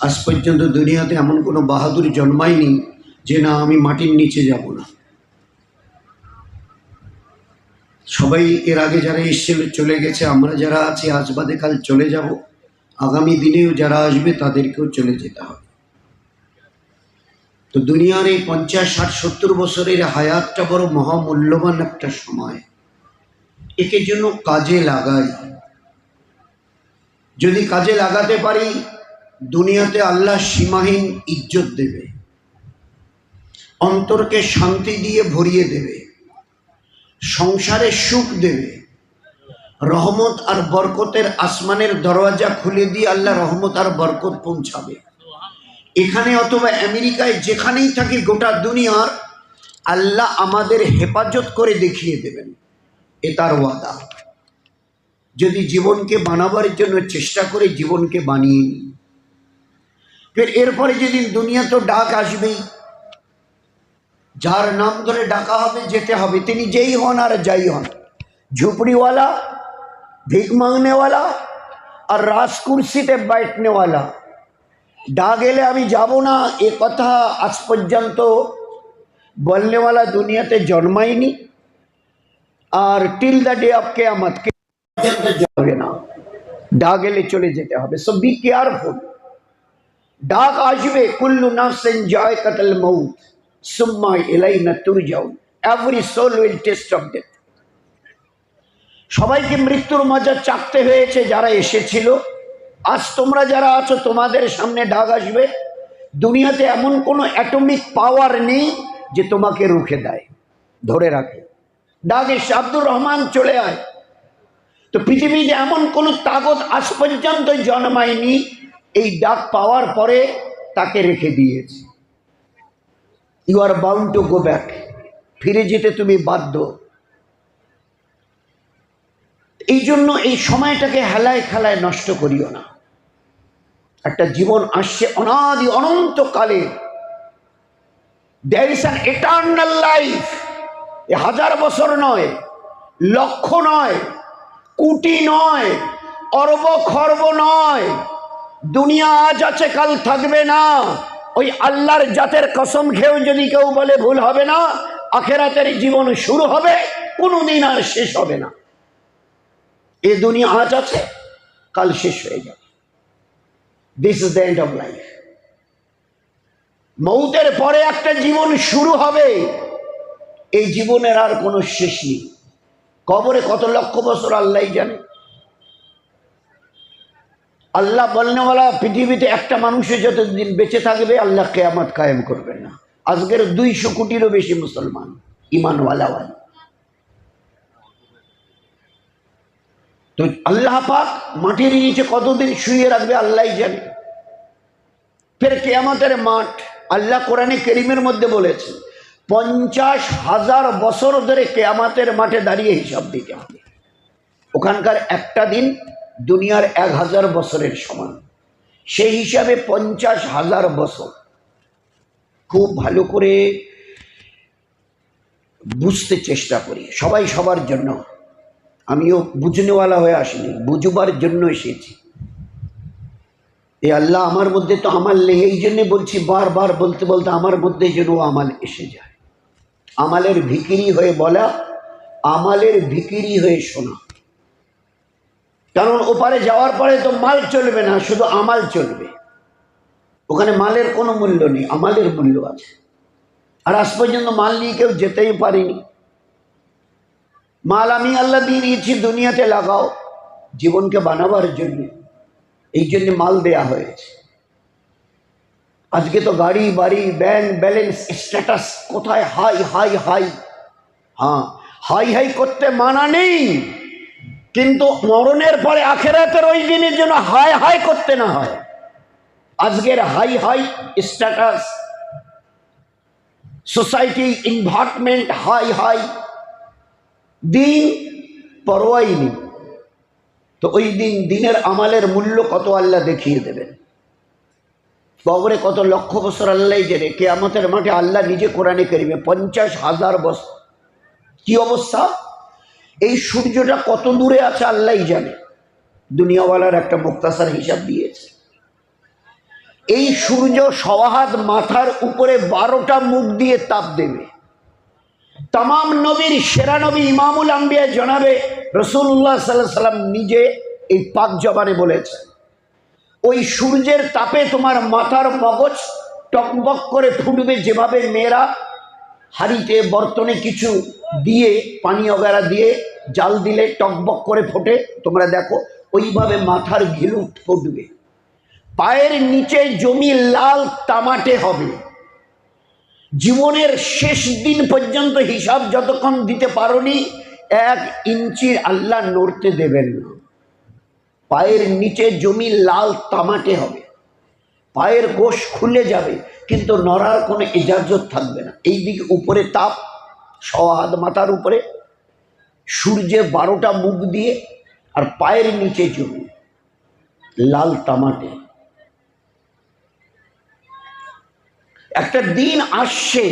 আজ পর্যন্ত দুনিয়াতে এমন কোনো বাহাদুর জন্মায়নি যে না আমি মাটির নিচে যাব না। সবাই এর আগে যারা এসছে চলে গেছে, আমরা যারা আছি, আজ বাদে কাল চলে যাব। আগামী দিনেও যারা আসবে, তাদেরকেও চলে যেতে হবে। তো দুনিয়ার এই পঞ্চাশ, ষাট, সত্তর বছরের হায়াতটা বড় মহামূল্যবান একটা সময়। একে জন্য কাজে লাগাই। যদি কাজে লাগাতে পারি দুনিয়াতে আল্লাহ সীমাহীন ইজ্জত দেবে। অন্তরকে শান্তি দিয়ে ভরিয়ে দেবে। সংসারে সুখ দেবে। রহমত আর বরকতের আসমানের দরওয়াজা খুলে দিয়ে আল্লাহ রহমত আর বরকত পৌঁছাবে। এখানে অথবা আমেরিকায় যেখানেই থাকি গোটা দুনিয়ার আল্লাহ আমাদের হেফাজত করে দেখিয়ে দেবেন। এ তার ওয়াদা। যদি জীবনকে বানাবার জন্য চেষ্টা করে জীবনকে বানিয়ে নিই ফের এরপরে যেদিন দুনিয়া তো ডাক আসবেই, যার নাম ধরে ডাকা হবে, যেতে হবে। তিনি যেই হন আর যাই হন। ঝুপড়িওয়ালা, ভিক মাংনেওয়ালা আর রাজকুর্সিতে বাইটনেওয়ালা ডাক এলে আমি যাব না, এ কথা আজ পর্যন্ত বলনেওয়ালা দুনিয়াতে জন্মায়নি। আর টিল দ্য ডে অফ কে কে যাবে না। ডাক এলে চলে যেতে হবে। সো বি কেয়ারফুল ডাক আসবে, কুল্লু নাফসিন জায়কাতুল মউত সুম্মা ইলাইনা তুরজাউন। Every soul will test of death সবাইকে মৃত্যুর মজা চাকতে হয়েছে যারা এসেছিল। আজ তোমরা যারা আছো, তোমাদের সামনে ডাক আসবে। দুনিয়াতে এমন কোনো অ্যাটমিক পাওয়ার নেই যে তোমাকে রুখে দেয়। ধরে রাখে। ডাক এসে, আব্দুর রহমান, চলে আয়। তো পৃথিবীতে এমন কোনো তাগত আজ পর্যন্ত জন্মায়নি এই ডাক পাওয়ার পরে তাকে রেখে দিয়েছে। You are bound to go back ফিরে যেতে তুমি বাধ্য। এই জন্য এই সময়টাকে হেলায় খেলায় নষ্ট করিও না। একটা জীবন আসছে অনাদি অনন্তকালে। There is an eternal life এ হাজার বছর নয়, লক্ষ নয়, কোটি নয়, অর্ব খর্ব নয়। দুনিয়া আজ আছে কাল থাকবে না। ওই আল্লাহর জাতের কসম খেয়েও যদি কেউ বলে ভুল হবে না, আখেরাতের জীবন শুরু হবে, কোনোদিন আর শেষ হবে না। এ দুনিয়া আজ আছে, কাল শেষ হয়ে যাবে। This is the end of life মৌতের পরে একটা জীবন শুরু হবে, এই জীবনের আর কোনো শেষ নেই। কবরে কত লক্ষ বছর আল্লাহ জানে। আল্লাহ বলনেওয়ালা পৃথিবীতে একটা মানুষের যতদিন বেঁচে থাকবে, আল্লাহ কেয়ামত কায়েম করবেন না। আজকের দুইশো কোটিরও বেশি মুসলমান ইমানওয়ালাওয়ালা তো আল্লাহ পাক মাটির নিচে কতদিন শুয়ে রাখবে আল্লাহ জানে। ফের কেয়ামতের মাঠ, আল্লাহ কোরআনে কেরিমের মধ্যে বলেছে, পঞ্চাশ হাজার বছর ধরে কেয়ামাতের মাঠে দাঁড়িয়ে হিসাব দিতে হবে। ওখানকার একটা দিন দুনিয়ার এক হাজার বছরের সমান। সেই হিসাবে পঞ্চাশ হাজার বছর। খুব ভালো করে বুঝতে চেষ্টা করি। সবাই সবার জন্য। আমিও বুঝনেওয়ালা হয়ে আসিনি, বুঝবার জন্য এসেছি। এ আল্লাহ আমার মধ্যে তো আমার নেই, এই জন্যে বলছি বারবার বলতে বলতে আমার মধ্যে যেন আমাল এসে যায়। আমালের ভিকিরি হয়ে বলা, আমালের ভিকিরি হয়ে শোনা। কারণ ওপারে যাওয়ার পরে তো মাল চলবে না, শুধু আমাল চলবে। ওখানে মালের কোনো মূল্য নেই আমালের মূল্য আছে। আর আজ পর্যন্ত মাল নিয়ে কেউ যেতেই পারেনি। মাল আমি আল্লাহ দিয়ে দিয়েছি, দুনিয়াতে লাগাও, জীবনকে বানাবার জন্য। এই জন্য মাল দেয়া হয়েছে। আজকে তো গাড়ি, বাড়ি, ব্যাংক, ব্যালেন্স, স্ট্যাটাস কোথায়? High high high. হ্যাঁ হাই হাই করতে মানা নেই। কিন্তু মরণের পরে আখেরাতের ওই দিনের জন্য হাই হাই করতে না হয়। আজকের high high status society environment high high, দিন পরোয়াই নেই। তো ওই দিন দিনের আমালের মূল্য কত আল্লাহ দেখিয়ে দেবেন? কবরে কত লক্ষ বছর আল্লাহ জেনে, কেয়ামতের মাঠে আল্লাহ নিজে কোরআনে করিবে পঞ্চাশ হাজার বছর। কি অবস্থা? এই সূর্যটা কত দূরে আছে আল্লাহই জানে। দুনিয়াওয়ালার একটা মুক্তাসার হিসাব দিয়েছে। এই সূর্য সওয়াহাত মাথার উপরে বারোটা মুখ দিয়ে তাপ দেবে। তাম নবীর, সেরা নবী ইমামুল আম্বিয়া জানাবে রসুল্লাহ সাল্লাহ সাল্লাম নিজে এই পাক জবানে বলেছেন, ওই সূর্যের তাপে তোমার মাথার মগজ টকবক করে ফুটবে যেভাবে মেয়েরা হাঁড়িতে বর্তনে কিছু দিয়ে পানি অগারা দিয়ে জাল দিলে টকবক করে ফোটে। তোমরা দেখো, ওইভাবে মাথার ঘিলু ফুটবে। পায়ের নিচে জমি লাল তামাটে হবে। জীবনের শেষ দিন পর্যন্ত হিসাব যতক্ষণ দিতে পারোনি, এক ইঞ্চি আল্লাহ নড়তে দেবেন না। পায়ের নিচে জমি লাল তামাটে হবে। পায়ের কোষ খুলে যাবে, কিন্তু নড়ার কোনো ইজাজত থাকবে না। এই দিকে উপরে তাপ সহাদ মাথার উপরে। সূর্যে বারোটা মুখ দিয়ে আর পায়ের নিচে জমি, লাল তামাটে। একটা দিন আসছে,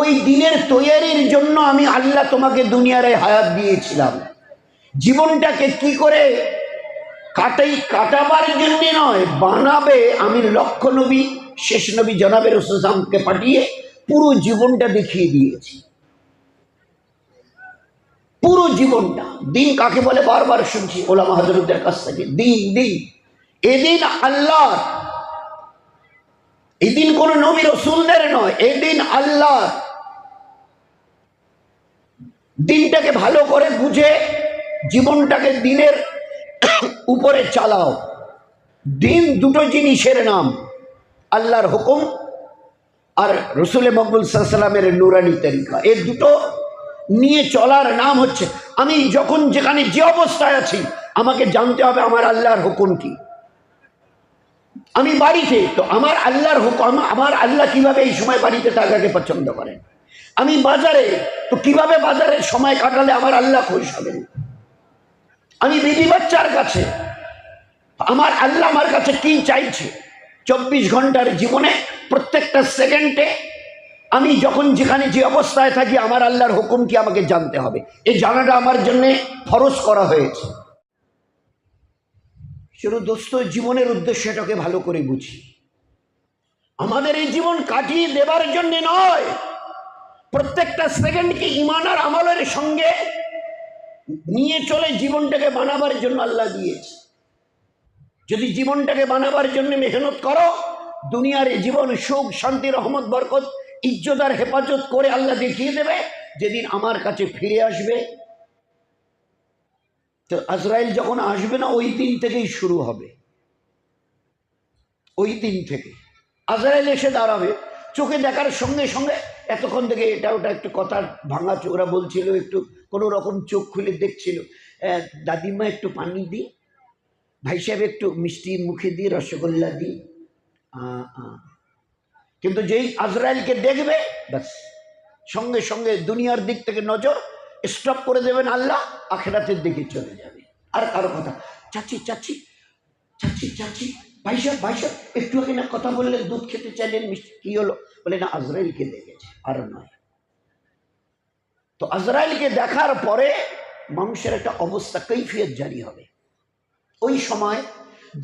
ওই দিনের তৈয়ারির জন্য আমি আল্লাহ তোমাকে দুনিয়ার হায়াত দিয়েছিলাম। জীবনটাকে কি করে কাটাই কাটাবার জন্যে নয়, বানাবে আমি লক্ষ্য নবী, শেষ নবী জনাবে রসুলামকে পাঠিয়ে পুরো জীবনটা দেখিয়ে দিয়েছি। পুরো জীবনটা, দিন কাকে বলে বারবার শুনছি, ওলামা হজরতদের কাছ থেকে, দিন দিন। এদিন আল্লাহ এদিন কোন নবী রসুলদের নয়, এদিন আল্লাহ দিনটাকে ভালো করে বুঝে, জীবনটাকে দিনের উপরে চালাও। দিন দুটো জিনিসের নাম। আল্লাহর হুকুম আর রসুল মকবুল সাল্লামের নুরানি তরিকা। এর দুটো নিয়ে চলার নাম হচ্ছে, আমি যখন যেখানে যে অবস্থায় আছি, আমাকে জানতে হবে আমার আল্লাহর হুকুম কি। আমি বাড়িতে, তো আমার আল্লাহর হুকুম, আমার আল্লাহ কীভাবে এই সময় বাড়িতে থাকাকে পছন্দ করেন? আমি বাজারে, তো কীভাবে বাজারের সময় কাটালে আমার আল্লাহ খুশ হবেন? আমি বিবি বাচ্চার কাছে, আমার আল্লাহ আমার কাছে কি চাইছে? চব্বিশ ঘণ্টার জীবনে, প্রত্যেকটা সেকেন্ডে আমি যখন যেখানে যে অবস্থায় থাকি, আমার আল্লাহর হুকুম কি আমাকে জানতে হবে। এই জানাটা আমার জন্যে ফরজ করা হয়েছে। শুধু দোস্ত, জীবনের উদ্দেশ্যটাকে ভালো করে বুঝি। আমাদের এই জীবন কাটিয়ে দেবার জন্য নয়, প্রত্যেকটা সেকেন্ডকে ইমান আর আমলের সঙ্গে নিয়ে চলে জীবনটাকে বানাবার জন্য আল্লাহ দিয়েছে। যদি জীবনটাকে বানাবার জন্য মেহনত করো, দুনিয়ার জীবন সুখ, শান্তি, রহমত, বরকত, ইজ্জত আর হেফাজত করে আল্লাহ দেখিয়ে দেবে, যেদিন আমার কাছে ফিরে আসবে। তো আজরাইল যখন আসবে না, ওই দিন থেকেই শুরু হবে। ওই দিন থেকে। আজরাইল এসে দাঁড়াবে, চোখে দেখার সঙ্গে সঙ্গে এতক্ষণ থেকে এটা ওটা একটু কথা ভাঙা চোরা বলছিল, একটু কোনো রকম চোখ খুলে দেখছিল। দাদিমা একটু পানি দিই, ভাই সাহেব একটু মিষ্টি মুখে দিয়ে রসগোল্লা দিই। কিন্তু যেই আজরাইলকে দেখবে, ব্যাস, সঙ্গে সঙ্গে দুনিয়ার দিক থেকে নজর স্টপ করে দেবেন আল্লাহ, আখেরাতের দিকে চলে যাবে। আর কারও কথা, চাচি চাচি চাচি চাচি ভাই সাহেব ভাই সাহেব একটু আগে না কথা বললেন, দুধ খেতে চাইলেন, মিষ্টি কি হলো? বলে, না, আজরাইলকে দেখেছে, আর নয়। তো আজরাইলকে দেখার পরে মানুষের একটা অবস্থা, কৈফিয়ত জারি হবে। ওই সময়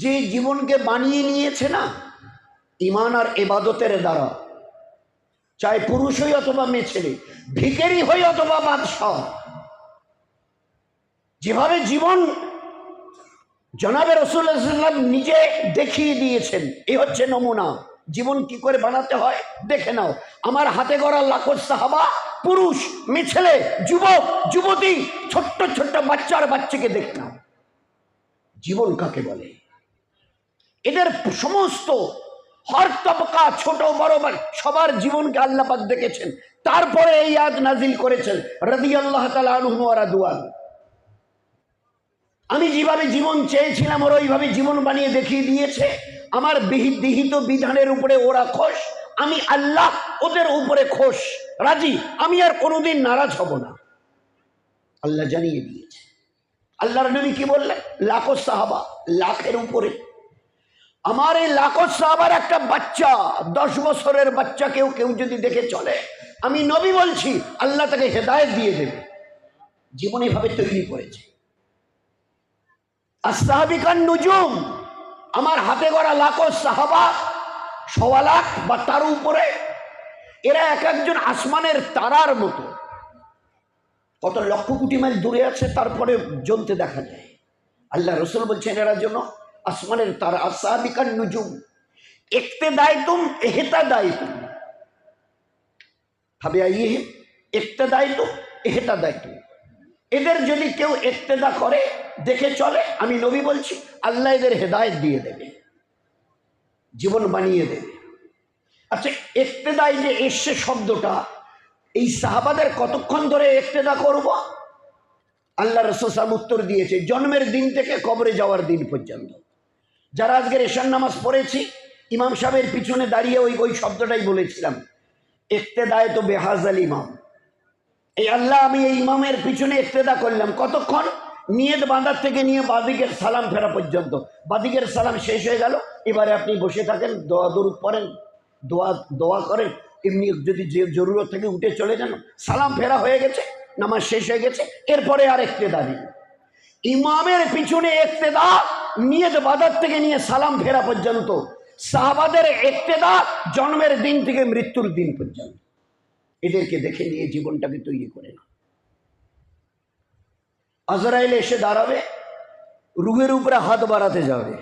যে জীবনকে বানিয়ে নিয়েছে না ইমান আর এবাদতের দ্বারা, চাই পুরুষ হই অথবা মেয়ে ছেলে ভিকেরি হই অথবা বাদশাহ, যেভাবে জীবন জনাবে রসুল্লাহাম নিজে দেখিয়ে দিয়েছেন। এ হচ্ছে নমুনা। জীবন কি করে বানাতে হয়? দেখে নাও। আমার হাতে গড়া লাখো সাহাবা, পুরুষ মেয়ে ছেলে যুবক, যুবতী, ছোট্ট ছোট্ট বাচ্চার বাচ্চাকে দেখে নাও। জীবন কাকে বলে? এদের সমস্ত হর তবকা ছোট, বড় সবার জীবনকে আল্লাপাক দেখেছেন। তারপরে এই আয়াত নাজিল করেছেন। রদি আল্লাহ তালা দুয়ান আমি যেভাবে জীবন চেয়েছিলাম, ওরা ওইভাবে জীবন বানিয়ে দেখিয়ে দিয়েছে। আমার বিহিত বিধানের উপরে ওরা খোশ, আমি আল্লাহ ওদের উপরে খোশ। রাজি? আমি আর কোনোদিন নারাজ হব না। আল্লাহ জানিয়ে দিয়েছে। আল্লাহর নবী কি বললেন লাখো সাহাবা, লাখের উপরে। আমার এই লাখো সাহাবার একটা বাচ্চা, দশ বছরের বাচ্চা কেউ কেউ যদি দেখে চলে, আমি নবী বলছি, আল্লাহ তাকে হেদায়েত দিয়ে দেবে। জীবন এভাবে তৈরি করেছে। নুজুম, আমার হাতে গড়া লাখো সাহাবা, সওয়া লাখ বা তার উপরে, এরা এক একজন আসমানের তারার মতো। কত লক্ষ কোটি মাইল দূরে আছে, তারপরে জ্বলতে দেখা যায়। আল্লাহ রসুল বলছেন, এরা জন্য আসমানের তারা আসাবিকার নুজুম একতে দায় তুম এহেতা দায় তুম ভাবে আইয়ে একতে দায় তুম এহেতা দায় তুম এদের যদি কেউ একতেদা করে, দেখে চলে, আমি নবী বলছি, আল্লাহ এদের হেদায়ত দিয়ে দেবে। জীবন বানিয়ে দেবে। আচ্ছা একতেদায় যে এসছে শব্দটা, এই সাহাবাদের কতক্ষণ ধরে একতেদা করব? আল্লাহ সাহেব উত্তর দিয়েছে, জন্মের দিন থেকে কবরে যাওয়ার দিন পর্যন্ত। যারা আজকের এশান নামাজ পড়েছি, ইমাম সাহেবের পিছনে দাঁড়িয়ে ওই ওই শব্দটাই বলেছিলাম একতেদায় তো বেহাজ আল ইমাম। এই আল্লাহ, আমি এই ইমামের পিছনে একতেদা করলাম। কতক্ষণ? নিয়ত বাঁধার থেকে নিয়ে বাদিকের সালাম ফেরা পর্যন্ত। বাদিকের সালাম শেষ হয়ে গেল। এবারে আপনি বসে থাকেন, দোয়া দরুদ পড়েন, দোয়া দোয়া করেন। এমনি যদি যে জরুরত থেকে উঠে চলে যান, সালাম ফেরা হয়ে গেছে, নামাজ শেষ হয়ে গেছে, এরপরে আর একতেদা নেই। ইমামের পিছনে একতেদা নিয়ত বাঁধার থেকে নিয়ে সালাম ফেরা পর্যন্ত। সাহাবাদের একতেদা জন্মের দিন থেকে মৃত্যুর দিন পর্যন্ত। এদেরকে দেখে নিয়ে জীবনটাকে তৈরি করে না আজরাইল এসে দাঁড়াবে, রুহের উপরে হাত বাড়াতে যাবে।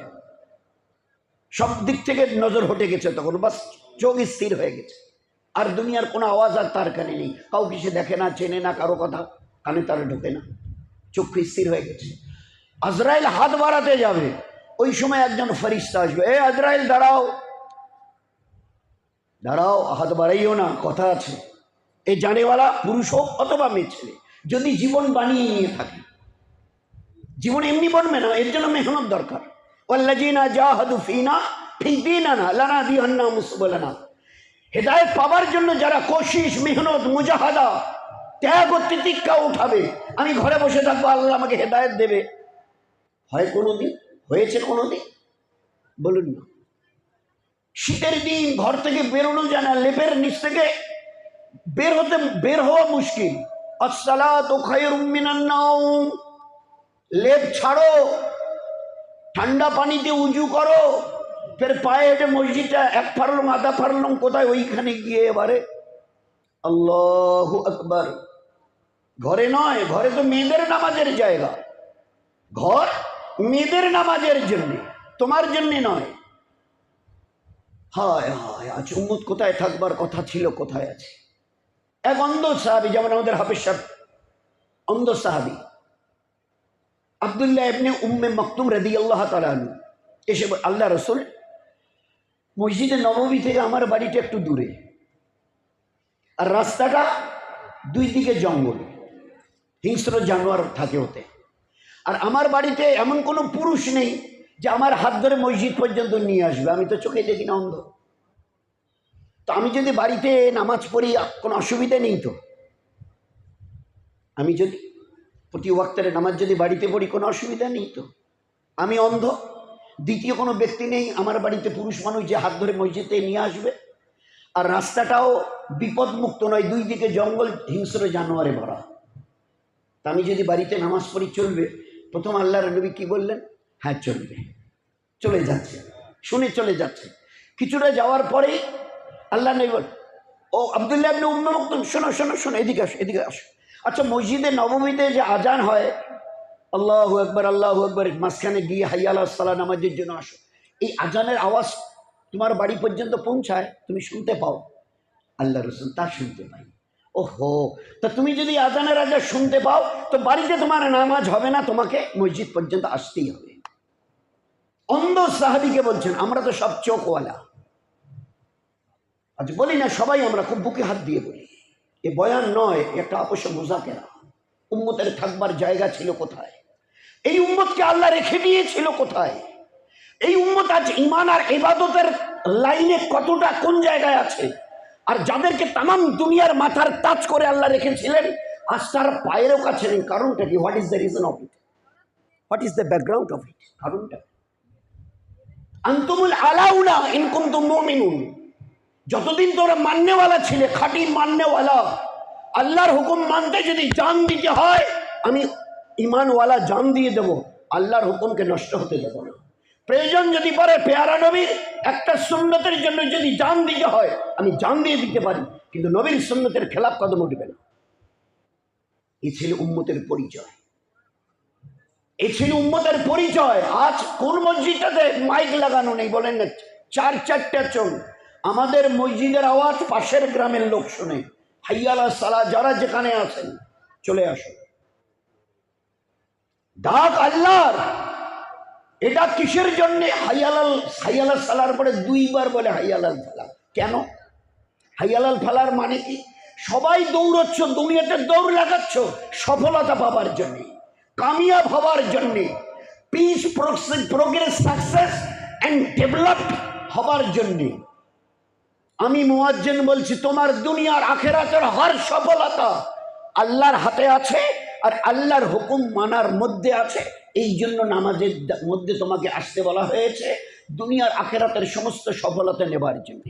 সব দিক থেকে নজর হটে গেছে তখন, বাস চোখ স্থির হয়ে গেছে। আর দুনিয়ার কোনো আওয়াজ আর তার কানে নেই। কাউকে সে দেখে না, চেনে না, কারও কথা কানে তার ঢোকে না। চক্ষু স্থির হয়ে গেছে। আজরাইল হাত বাড়াতে যাবে। ওই সময় একজন ফরিস্তা আসবে, এ আজরাইল, দাঁড়াও। দাঁড়াও, হাত বাড়াইও না, কথা আছে। এ জানেওয়ালা পুরুষ হোক অথবা মেয়ে ছেলে, যদি জীবন বানিয়ে নিয়ে থাকে। জীবন এমনি বনবে না, এর জন্য মেহনত দরকার। মুসবলানা। হেদায়ত পাবার জন্য যারা কোশিস মেহনত, মুজাহাদা, ত্যাগ ও তিতিক্ষা উঠাবে, আমি ঘরে বসে থাকব, আল্লাহ আমাকে হেদায়ত দেবে। হয় কোনো দিন হয়েছে কোনো দিন বলুন না। শীতের দিন ঘর থেকে বেরোনো যায় না, লেপের নিচ থেকে বের হতে, বের হওয়া মুশকিল। আসসালাত লেপ ছাড়ো, ঠান্ডা পানিতে উঁচু করো, ফের পায়ে হেঁটে মসজিদটা এক ফারলং, আধা ফারলং, কোথায় ওইখানে গিয়ে এবারে আল্লাহ আকবার। ঘরে নয়, ঘরে তো মেয়েদের নামাজের জায়গা। ঘর মেয়েদের নামাজের জন্য, তোমার জন্যে নয়। হায় হায়, আজ উম্মত কোথায় থাকবার কথা ছিল, কোথায় আছে? এক অন্ধ সাহাবি, যেমন আমাদের হাফিজ সাহেব। অন্ধ সাহাবি। আবদুল্লাহ এমনি উম্মে মকতুম রদি আল্লাহ তালু এসে আল্লাহ রসুল, মসজিদে নবমী থেকে আমার বাড়িটা একটু দূরে। আর রাস্তাটা দুই দিকে জঙ্গল। হিংস্র জানোয়ার থাকে ওতে। আর আমার বাড়িতে এমন কোনো পুরুষ নেই যে আমার হাত ধরে মসজিদ পর্যন্ত নিয়ে আসবে। আমি তো চোখে দেখি না অন্ধ। তো আমি যদি বাড়িতে নামাজ পড়ি, কোনো অসুবিধা নেই তো? আমি যদি প্রতি ওয়াক্তারে নামাজ যদি বাড়িতে পড়ি, কোনো অসুবিধা নেই তো? আমি অন্ধ। দ্বিতীয় কোনো ব্যক্তি নেই, আমার বাড়িতে পুরুষ মানুষ যে হাত ধরে মসজিদে নিয়ে আসবে। আর রাস্তাটাও বিপদমুক্ত নয়, দুই দিকে জঙ্গল, হিংস্র জানোয়ারে ভরা। তা আমি যদি বাড়িতে নামাজ পড়ি, চলবে? প্রথম আল্লাহর নবী কি বললেন? হ্যাঁ চলবে। চলে যাচ্ছে। শুনে চলে যাচ্ছে। কিছুটা যাওয়ার পরেই আল্লাহ নবী বল, ও আবদুল্লাহ আপনি উম্মে মকতুম শোনো শোনো শোনো, এদিকে আসো এদিকে আসো। আচ্ছা মসজিদে নবমীতে যে আজান হয়, আল্লাহ একবার আল্লাহ একবার মাঝখানে গিয়ে হাইয়াল সালা নামাজের জন্য আসো। এই আজানের আওয়াজ তোমার বাড়ি পর্যন্ত পৌঁছায়, তুমি শুনতে পাও। আল্লাহ রসুল তা শুনতে পাই। ওহো, তা তুমি যদি আজানের আজান শুনতে পাও, তো বাড়িতে তোমার নামাজ হবে না, তোমাকে মসজিদ পর্যন্ত আসতেই হবে। অন্ধ সাহাবিকে বলছেন, আমরা তো সব চোখওয়ালা। আজ বলি না, সবাই আমরা খুব বুকে হাত দিয়ে বলি। এ বয়ান নয় একটা আপস মোজাকেরা। উম্মতের থাকবার জায়গা ছিল কোথায়? এই উম্মতকে আল্লাহ রেখে দিয়েছিল কোথায়? এই উম্মত আজ ইমান আর ইবাদতের লাইনে কতটা, কোন জায়গায় আছে? আর যাদেরকে তামাম দুনিয়ার মাথার তাজ করে আল্লাহ রেখেছিলেন, আজ তার পায়েরও কাছে নেই। কারণটা কি? What is the reason of it what is the background of it কারণটা? আন্তমুল আলাউনা ইনকুম তো মুমিনুন। যতদিন তোরা মান্যওয়ালা ছিলে, খাঁটি মান্যওয়ালা, আল্লাহর হুকুম মানতে যদি জান দিতে হয়, আমি ইমানওয়ালা জান দিয়ে দেব, আল্লাহর হুকুমকে নষ্ট হতে দেব না। প্রয়োজন যদি পারে পেয়ারা নবীর একটা সুন্নতের জন্য যদি জান দিতে হয়, আমি জান দিয়ে দিতে পারি, কিন্তু নবীর সুন্নতের খেলাপ কদম উঠবে না। এ ছিল উম্মতের পরিচয়। এ ছিল উম্মতের পরিচয়। আজ কোন মসজিদটাতে মাইক লাগানো নেই, বলেন না, চার চারটা চোখ। আমাদের মসজিদের আওয়াজ পাশের গ্রামের লোক শুনে। হাইয়ালা সালা, যারা যেখানে আছেন, চলে আসুন। ডাক আল্লাহর। এটা কিসের জন্য? হাইয়ালাল হাইয়ালাল সালার পরে দুইবার বলে হাইয়ালাল ফালা। কেন? হাইয়ালাল ফালার মানে কি? সবাই দৌড়চ্ছ, দুনিয়াতে দৌড় লাগাচ্ছ সফলতা পাবার জন্যে, কামিয়াব হবার জন্যে peace progress success and developed হবার জন্যে। আমি মুয়াজ্জেন বলছি, তোমার দুনিয়ার আখেরাতের হর সফলতা আল্লাহর হাতে আছে আর আল্লাহর হুকুম মানার মধ্যে আছে। এই জন্য নামাজের মধ্যে তোমাকে আসতে বলা হয়েছে, দুনিয়ার আখেরাতের সমস্ত সফলতা নেবার জন্য।